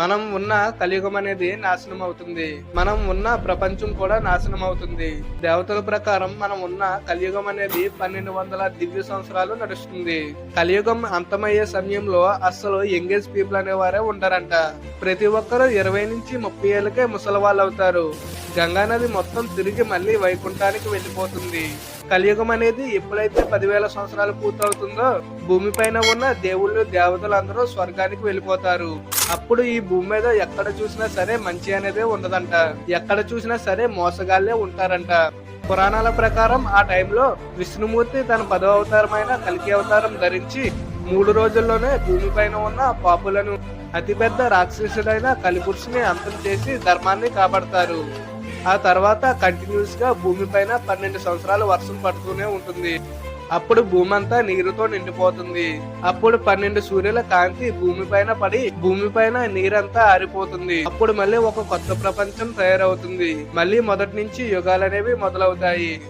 మనం ఉన్న కలియుగం అనేది నాశనం అవుతుంది. మనం ఉన్న ప్రపంచం కూడా నాశనం అవుతుంది. దేవతల ప్రకారం మనం ఉన్న కలియుగం అనేది పన్నెండు వందల దివ్య సంవత్సరాలు నడుస్తుంది. కలియుగం అంతమయ్యే సమయంలో అస్సలు ఎంగేజ్ పీపుల్ అనేవారే ఉండరంట. ప్రతి ఒక్కరూ ఇరవై నుంచి ముప్పై ఏళ్ళకే ముసలి వాళ్ళు అవుతారు గంగా నది మొత్తం తిరిగి మళ్ళీ వైకుంఠానికి వెళ్ళిపోతుంది. కలియుగం అనేది ఎప్పుడైతే పదివేల సంవత్సరాలు పూర్తవుతుందో భూమి పైన ఉన్న దేవుళ్ళు దేవతలు అందరూ స్వర్గానికి వెళ్ళిపోతారు. అప్పుడు ఈ భూమి మీద ఎక్కడ చూసినా సరే మంచి అనేదే ఉండదంట. ఎక్కడ చూసినా సరే మోసగాళ్ళే ఉంటారంట. పురాణాల ప్రకారం ఆ టైంలో విష్ణుమూర్తి తన పదవ అవతారమైన కలికి అవతారం ధరించి మూడు రోజుల్లోనే భూమిపైన ఉన్న పాపులను అతిపెద్ద రాక్షసుడైన కలిపురుషుని అంతం చేసి ధర్మాన్ని కాపాడతారు. ఆ తర్వాత కంటిన్యూస్గా భూమిపైన పన్నెండు సంవత్సరాలు వర్షం పడుతూనే ఉంటుంది. అప్పుడు భూమి అంతా నీరుతో నిండిపోతుంది. అప్పుడు పన్నెండు సూర్యుల కాంతి భూమిపైన పడి భూమిపైన నీరంతా ఆరిపోతుంది. అప్పుడు మళ్ళీ ఒక కొత్త ప్రపంచం తయారవుతుంది. మళ్ళీ మొదటి నుంచి యుగాలనేవి మొదలవుతాయి.